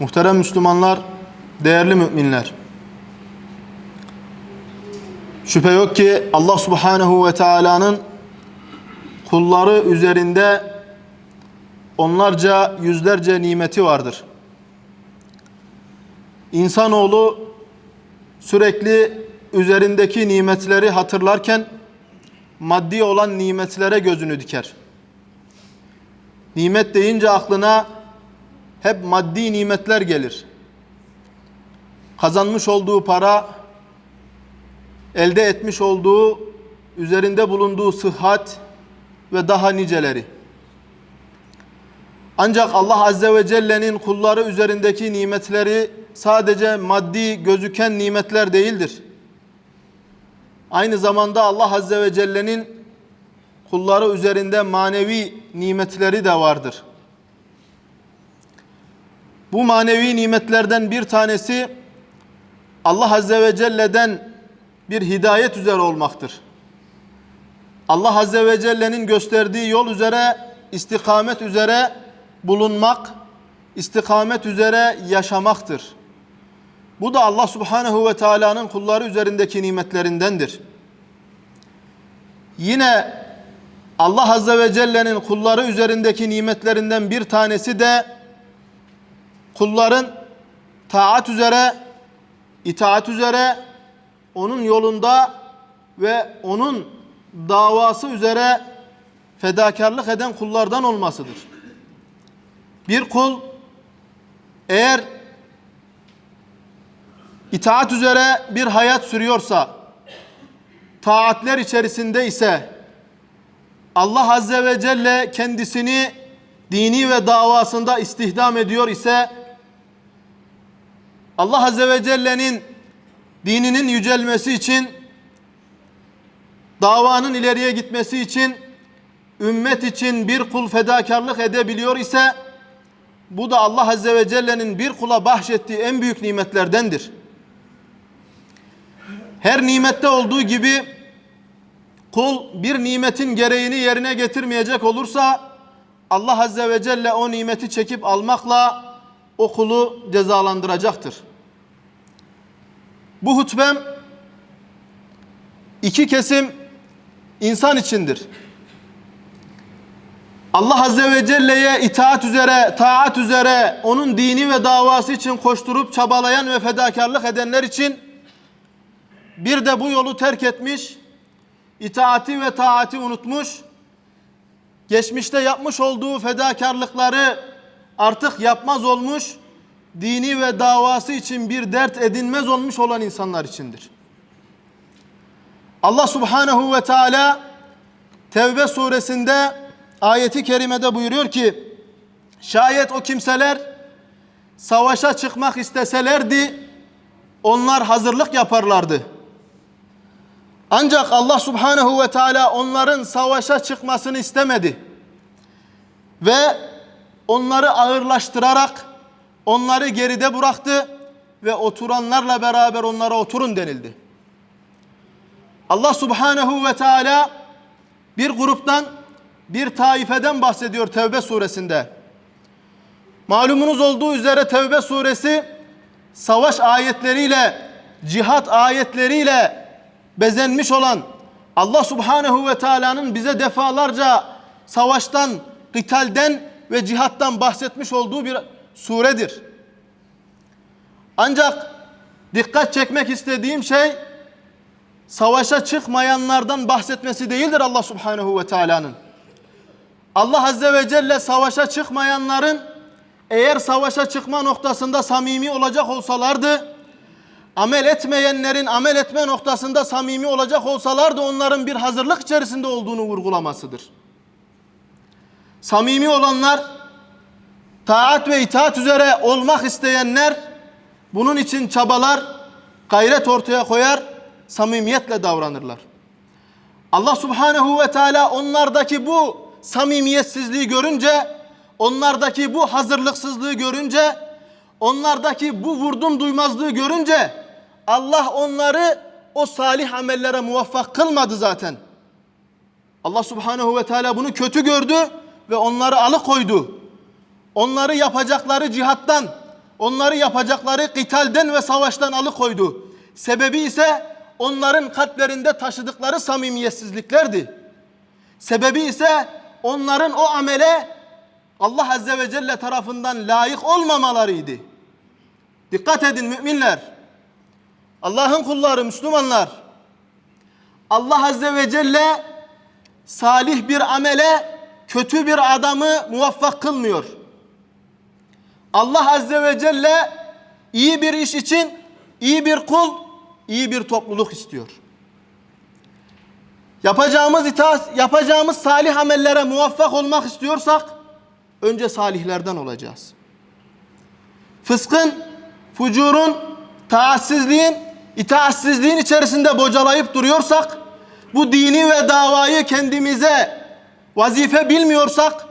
Muhterem Müslümanlar, değerli müminler. Şüphe yok ki Allah Subhanahu ve Taala'nın kulları üzerinde onlarca yüzlerce nimeti vardır. İnsanoğlu sürekli üzerindeki nimetleri hatırlarken maddi olan nimetlere gözünü diker. Nimet deyince aklına hep maddi nimetler gelir. Kazanmış olduğu para, elde etmiş olduğu, üzerinde bulunduğu sıhhat ve daha niceleri. Ancak Allah Azze ve Celle'nin kulları üzerindeki nimetleri sadece maddi gözüken nimetler değildir. Aynı zamanda Allah Azze ve Celle'nin kulları üzerinde manevi nimetleri de vardır. Bu manevi nimetlerden bir tanesi Allah Azze ve Celle'den bir hidayet üzere olmaktır. Allah Azze ve Celle'nin gösterdiği yol üzere, istikamet üzere bulunmak, istikamet üzere yaşamaktır. Bu da Allah Subhanahu ve Taala'nın kulları üzerindeki nimetlerindendir. Yine Allah Azze ve Celle'nin kulları üzerindeki nimetlerinden bir tanesi de kulların taat üzere, itaat üzere, onun yolunda ve onun davası üzere fedakarlık eden kullardan olmasıdır. Bir kul eğer itaat üzere bir hayat sürüyorsa, taatler içerisinde ise Allah Azze ve Celle kendisini dini ve davasında istihdam ediyor ise Allah Azze ve Celle'nin dininin yücelmesi için davanın ileriye gitmesi için ümmet için bir kul fedakarlık edebiliyor ise bu da Allah Azze ve Celle'nin bir kula bahşettiği en büyük nimetlerdendir. Her nimette olduğu gibi kul bir nimetin gereğini yerine getirmeyecek olursa Allah Azze ve Celle o nimeti çekip almakla o kulu cezalandıracaktır. Bu hutbem iki kesim insan içindir. Allah Azze ve Celle'ye itaat üzere, taat üzere, onun dini ve davası için koşturup çabalayan ve fedakarlık edenler için bir de bu yolu terk etmiş, itaati ve taati unutmuş, geçmişte yapmış olduğu fedakarlıkları artık yapmaz olmuş, dini ve davası için bir dert edinmez olmuş olan insanlar içindir. Allah Subhanahu ve Teala Tevbe suresinde ayeti kerimede buyuruyor ki şayet o kimseler savaşa çıkmak isteselerdi onlar hazırlık yaparlardı. Ancak Allah Subhanahu ve Teala onların savaşa çıkmasını istemedi. Ve onları ağırlaştırarak onları geride bıraktı ve oturanlarla beraber onlara oturun denildi. Allah Subhanahu ve Teala bir gruptan bir taifeden bahsediyor Tevbe suresinde. Malumunuz olduğu üzere Tevbe suresi savaş ayetleriyle, cihat ayetleriyle bezenmiş olan Allah Subhanahu ve Teala'nın bize defalarca savaştan, kıtalden ve cihattan bahsetmiş olduğu bir suredir. Ancak dikkat çekmek istediğim şey savaşa çıkmayanlardan bahsetmesi değildir Allah Subhanahu ve Teala'nın. Allah Azze ve Celle savaşa çıkmayanların eğer savaşa çıkma noktasında samimi olacak olsalardı, amel etmeyenlerin amel etme noktasında samimi olacak olsalardı onların bir hazırlık içerisinde olduğunu vurgulamasıdır. Samimi olanlar, taat ve itaat üzere olmak isteyenler bunun için çabalar, gayret ortaya koyar, samimiyetle davranırlar. Allah Subhanahu ve Teala onlardaki bu samimiyetsizliği görünce, onlardaki bu hazırlıksızlığı görünce, onlardaki bu vurdum duymazlığı görünce Allah onları o salih amellere muvaffak kılmadı zaten. Allah Subhanahu ve Teala bunu kötü gördü ve onları alıkoydu. Onları yapacakları cihattan, onları yapacakları kitalden ve savaştan alıkoydu. Sebebi ise onların kalplerinde taşıdıkları samimiyetsizliklerdi. Sebebi ise onların o amele Allah Azze ve Celle tarafından layık olmamalarıydı. Dikkat edin müminler. Allah'ın kulları, Müslümanlar. Allah Azze ve Celle salih bir amele kötü bir adamı muvaffak kılmıyor. Allah Azze ve Celle iyi bir iş için iyi bir kul, iyi bir topluluk istiyor. Yapacağımız itaat, yapacağımız salih amellere muvaffak olmak istiyorsak önce salihlerden olacağız. Fıskın, fucurun, taassizliğin, itaatsizliğin içerisinde bocalayıp duruyorsak, bu dini ve davayı kendimize vazife bilmiyorsak,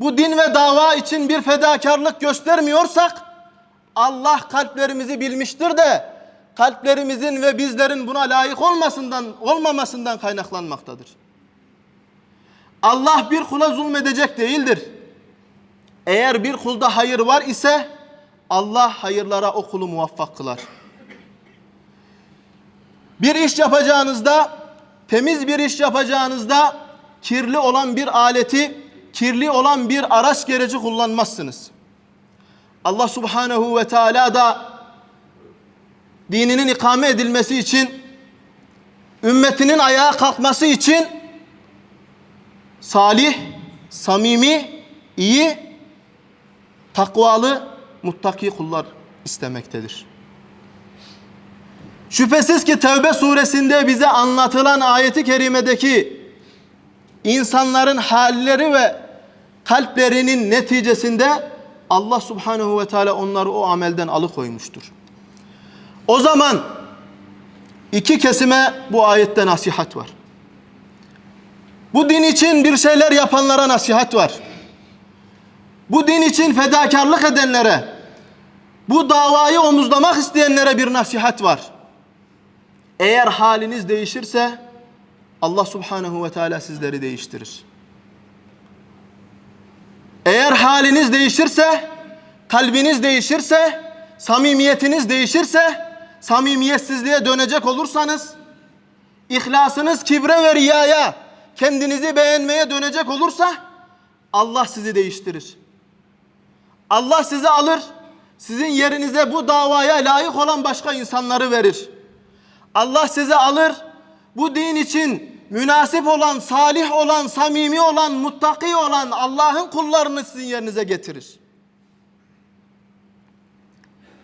bu din ve dava için bir fedakarlık göstermiyorsak, Allah kalplerimizi bilmiştir de kalplerimizin ve bizlerin buna layık olmasından olmamasından kaynaklanmaktadır. Allah bir kula zulmedecek değildir. Eğer bir kulda hayır var ise Allah hayırlara o kulu muvaffak kılar. Bir iş yapacağınızda, temiz bir iş yapacağınızda kirli olan bir aleti, kirli olan bir araç gereci kullanmazsınız. Allah Subhanahu ve Teala da dininin ikame edilmesi için, ümmetinin ayağa kalkması için salih, samimi, iyi, takvalı, muttaki kullar istemektedir. Şüphesiz ki Tevbe suresinde bize anlatılan ayeti kerimedeki insanların halleri ve kalplerinin neticesinde Allah subhanehu ve teala onları o amelden alıkoymuştur. O zaman iki kesime bu ayette nasihat var. Bu din için bir şeyler yapanlara nasihat var. Bu din için fedakarlık edenlere, bu davayı omuzlamak isteyenlere bir nasihat var. Eğer haliniz değişirse Allah subhanehu ve teala sizleri değiştirir. Eğer haliniz değişirse, kalbiniz değişirse, samimiyetiniz değişirse, samimiyetsizliğe dönecek olursanız, ihlasınız kibre ve riyaya, kendinizi beğenmeye dönecek olursa Allah sizi değiştirir. Allah sizi alır, sizin yerinize bu davaya layık olan başka insanları verir. Allah sizi alır, bu din için münasip olan, salih olan, samimi olan, muttaki olan Allah'ın kullarını sizin yerinize getirir.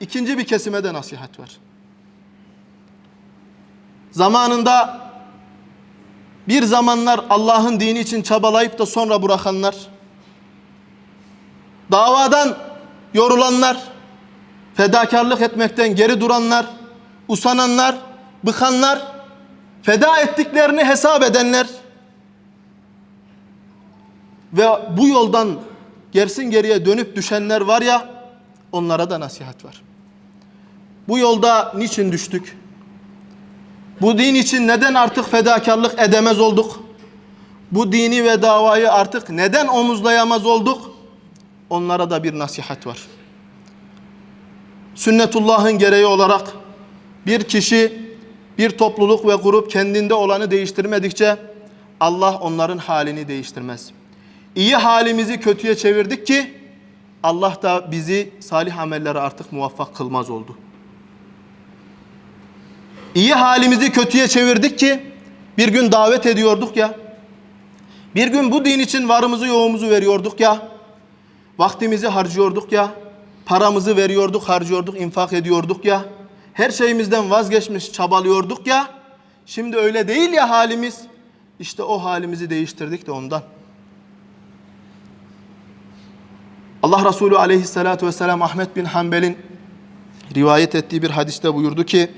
İkinci bir kesime de nasihat var. Zamanında bir zamanlar Allah'ın dini için çabalayıp da sonra bırakanlar, davadan yorulanlar, fedakarlık etmekten geri duranlar, usananlar, bıkanlar, feda ettiklerini hesap edenler ve bu yoldan gersin geriye dönüp düşenler var ya onlara da nasihat var. Bu yolda niçin düştük? Bu din için neden artık fedakarlık edemez olduk? Bu dini ve davayı artık neden omuzlayamaz olduk? Onlara da bir nasihat var. Sünnetullah'ın gereği olarak bir kişi, bir topluluk ve grup kendinde olanı değiştirmedikçe Allah onların halini değiştirmez. İyi halimizi kötüye çevirdik ki Allah da bizi salih amellere artık muvaffak kılmaz oldu. İyi halimizi kötüye çevirdik ki bir gün davet ediyorduk ya. Bir gün bu din için varımızı yoğumuzu veriyorduk ya. Vaktimizi harcıyorduk ya. Paramızı veriyorduk, harcıyorduk, infak ediyorduk ya. Her şeyimizden vazgeçmiş, çabalıyorduk ya. Şimdi öyle değil ya halimiz. İşte o halimizi değiştirdik de ondan. Allah Resulü aleyhissalatu vesselam Ahmet bin Hanbel'in rivayet ettiği bir hadiste buyurdu ki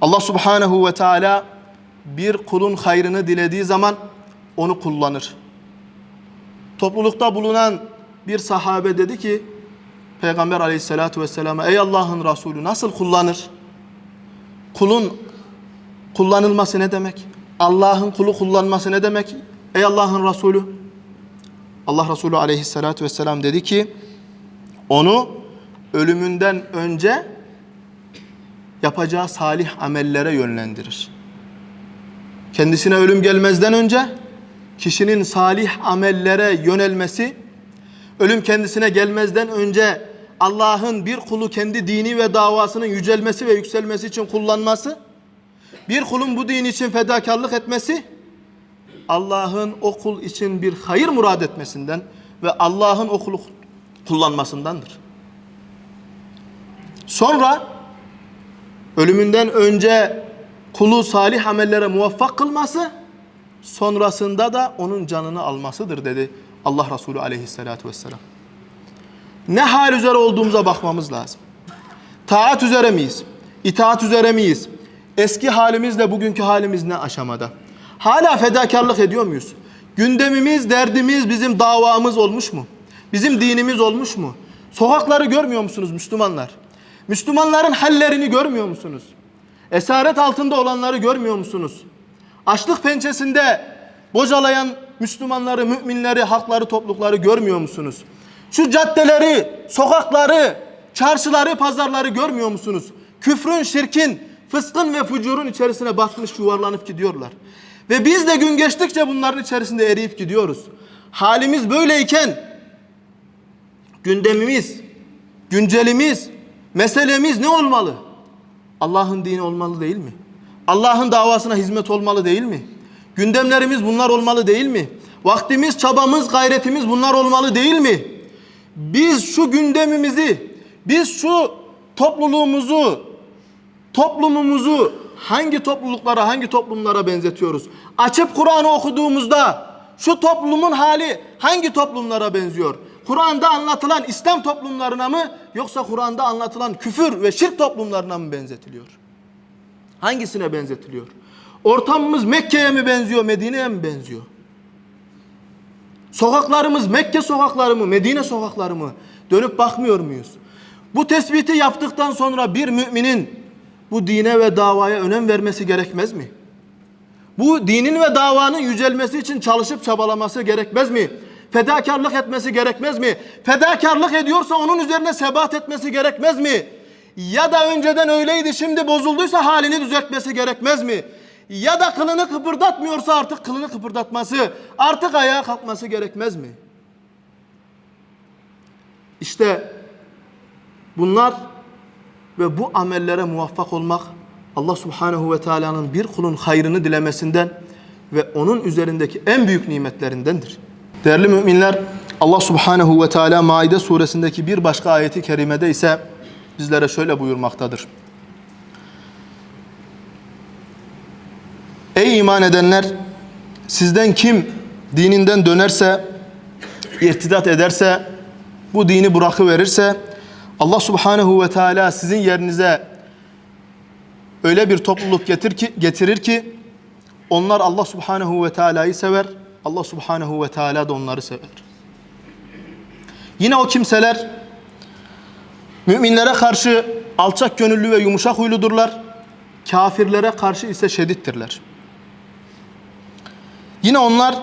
Allah subhanehu ve teala bir kulun hayrını dilediği zaman onu kullanır. Toplulukta bulunan bir sahabe dedi ki Peygamber aleyhissalatu vesselama ey Allah'ın Resulü nasıl kullanır? Kulun kullanılması ne demek? Allah'ın kulu kullanması ne demek? Ey Allah'ın Resulü Allah Resulü aleyhissalatu vesselam dedi ki onu ölümünden önce yapacağı salih amellere yönlendirir. Kendisine ölüm gelmezden önce kişinin salih amellere yönelmesi, ölüm kendisine gelmezden önce Allah'ın bir kulu kendi dini ve davasının yücelmesi ve yükselmesi için kullanması, bir kulun bu din için fedakarlık etmesi, Allah'ın o kul için bir hayır murad etmesinden ve Allah'ın o kulu kullanmasındandır. Sonra ölümünden önce kulu salih amellere muvaffak kılması, sonrasında da onun canını almasıdır dedi Allah Resulü aleyhissalatu vesselam. Ne hal üzere olduğumuza bakmamız lazım. Taat üzere miyiz? İtaat üzere miyiz? Eski halimizle bugünkü halimiz ne aşamada? Hala fedakarlık ediyor muyuz? Gündemimiz, derdimiz, bizim davamız olmuş mu? Bizim dinimiz olmuş mu? Sokakları görmüyor musunuz Müslümanlar? Müslümanların hallerini görmüyor musunuz? Esaret altında olanları görmüyor musunuz? Açlık pençesinde bocalayan Müslümanları, müminleri, halkları, toplulukları görmüyor musunuz? Şu caddeleri, sokakları, çarşıları, pazarları görmüyor musunuz? Küfrün, şirkin, fıskın ve fucurun içerisine batmış yuvarlanıp gidiyorlar. Ve biz de gün geçtikçe bunların içerisinde eriyip gidiyoruz. Halimiz böyleyken gündemimiz, güncelimiz, meselemiz ne olmalı? Allah'ın dini olmalı değil mi? Allah'ın davasına hizmet olmalı değil mi? Gündemlerimiz bunlar olmalı değil mi? Vaktimiz, çabamız, gayretimiz bunlar olmalı değil mi? Biz şu gündemimizi, biz şu topluluğumuzu, toplumumuzu hangi topluluklara, hangi toplumlara benzetiyoruz? Açıp Kur'an'ı okuduğumuzda şu toplumun hali hangi toplumlara benziyor? Kur'an'da anlatılan İslam toplumlarına mı yoksa Kur'an'da anlatılan küfür ve şirk toplumlarına mı benzetiliyor? Hangisine benzetiliyor? Ortamımız Mekke'ye mi benziyor, Medine'ye mi benziyor? Sokaklarımız Mekke sokakları mı, Medine sokakları mı? Dönüp bakmıyor muyuz? Bu tespiti yaptıktan sonra bir müminin bu dine ve davaya önem vermesi gerekmez mi? Bu dinin ve davanın yücelmesi için çalışıp çabalaması gerekmez mi? Fedakarlık etmesi gerekmez mi? Fedakarlık ediyorsa onun üzerine sebat etmesi gerekmez mi? Ya da önceden öyleydi şimdi bozulduysa halini düzeltmesi gerekmez mi? Ya da kılını kıpırdatmıyorsa artık kılını kıpırdatması, artık ayağa kalkması gerekmez mi? İşte bunlar ve bu amellere muvaffak olmak Allah Subhanahu ve Taala'nın bir kulun hayrını dilemesinden ve onun üzerindeki en büyük nimetlerindendir. Değerli müminler, Allah Subhanahu ve Teala Maide suresindeki bir başka ayeti kerimede ise bizlere şöyle buyurmaktadır. Ey iman edenler, sizden kim dininden dönerse, irtidat ederse, bu dini bırakıverirse, Allah Subhanahu ve Teala sizin yerinize öyle bir topluluk getir ki, getirir ki onlar Allah Subhanahu ve Teala'yı sever. Allah Subhanahu ve Teala da onları sever. Yine o kimseler müminlere karşı alçak gönüllü ve yumuşak huyludurlar. Kafirlere karşı ise şedittirler. Yine onlar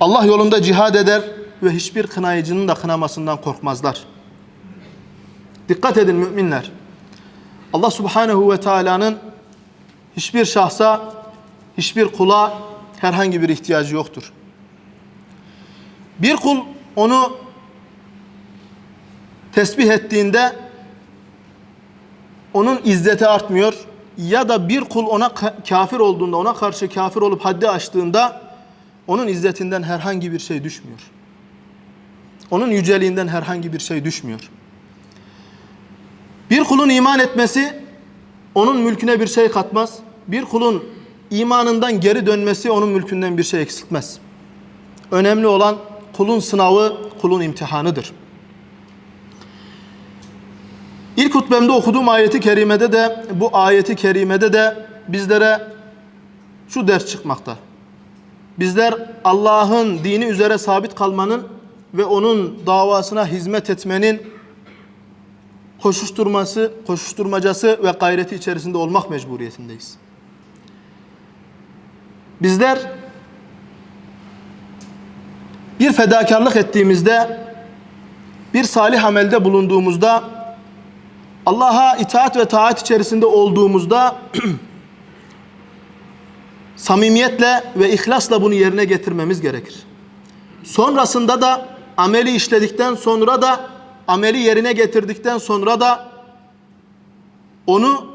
Allah yolunda cihad eder ve hiçbir kınayıcının da kınamasından korkmazlar. Dikkat edin müminler. Allah Subhanahu ve Teala'nın hiçbir şahsa, hiçbir kula herhangi bir ihtiyacı yoktur. Bir kul onu tesbih ettiğinde onun izzeti artmıyor ya da bir kul ona ka- kafir olduğunda, ona karşı kafir olup haddi aştığında onun izzetinden herhangi bir şey düşmüyor. Onun yüceliğinden herhangi bir şey düşmüyor. Bir kulun iman etmesi onun mülküne bir şey katmaz. Bir kulun imanından geri dönmesi onun mülkünden bir şey eksiltmez. Önemli olan kulun sınavı, kulun imtihanıdır. İlk hutbemde okuduğum ayeti kerimede de bu ayeti kerimede de bizlere şu ders çıkmakta. Bizler Allah'ın dini üzere sabit kalmanın ve onun davasına hizmet etmenin koşuşturması, koşuşturmacası ve gayreti içerisinde olmak mecburiyetindeyiz. Bizler bir fedakarlık ettiğimizde, bir salih amelde bulunduğumuzda Allah'a itaat ve taat içerisinde olduğumuzda samimiyetle ve ihlasla bunu yerine getirmemiz gerekir. Sonrasında da ameli işledikten sonra da ameli yerine getirdikten sonra da onu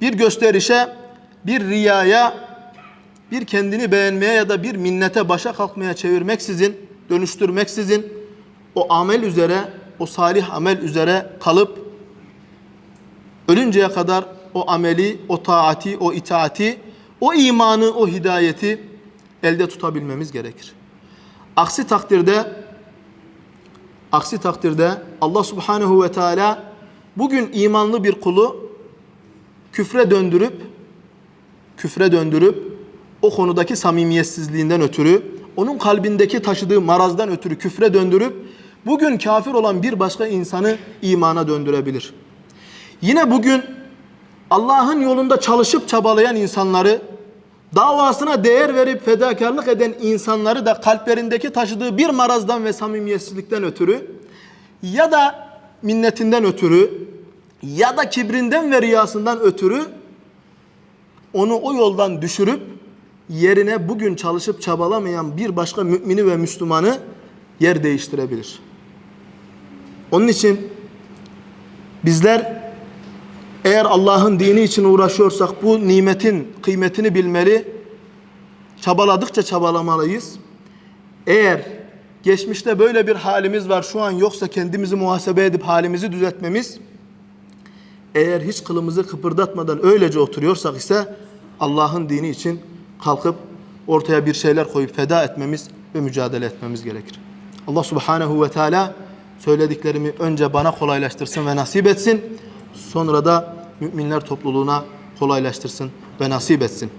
bir gösterişe, bir riyaya, bir kendini beğenmeye ya da bir minnete başa kalkmaya çevirmeksizin, dönüştürmeksizin o amel üzere, o salih amel üzere kalıp ölünceye kadar o ameli, o taati, o itaati, o imanı, o hidayeti elde tutabilmemiz gerekir. Aksi takdirde aksi takdirde Allah Subhanahu ve Teala bugün imanlı bir kulu küfre döndürüp küfre döndürüp o konudaki samimiyetsizliğinden ötürü, onun kalbindeki taşıdığı marazdan ötürü küfre döndürüp bugün kafir olan bir başka insanı imana döndürebilir. Yine bugün Allah'ın yolunda çalışıp çabalayan insanları, davasına değer verip fedakarlık eden insanları da kalplerindeki taşıdığı bir marazdan ve samimiyetsizlikten ötürü ya da minnetinden ötürü ya da kibrinden ve riyasından ötürü onu o yoldan düşürüp yerine bugün çalışıp çabalamayan bir başka mümini ve Müslümanı yer değiştirebilir. Onun için bizler eğer Allah'ın dini için uğraşıyorsak bu nimetin kıymetini bilmeli, çabaladıkça çabalamalıyız. Eğer geçmişte böyle bir halimiz var şu an yoksa kendimizi muhasebe edip halimizi düzeltmemiz, eğer hiç kılımızı kıpırdatmadan öylece oturuyorsak ise Allah'ın dini için kalkıp ortaya bir şeyler koyup feda etmemiz ve mücadele etmemiz gerekir. Allah Subhanahu ve Teala söylediklerimi önce bana kolaylaştırsın ve nasip etsin. Sonra da müminler topluluğuna kolaylaştırsın ve nasip etsin.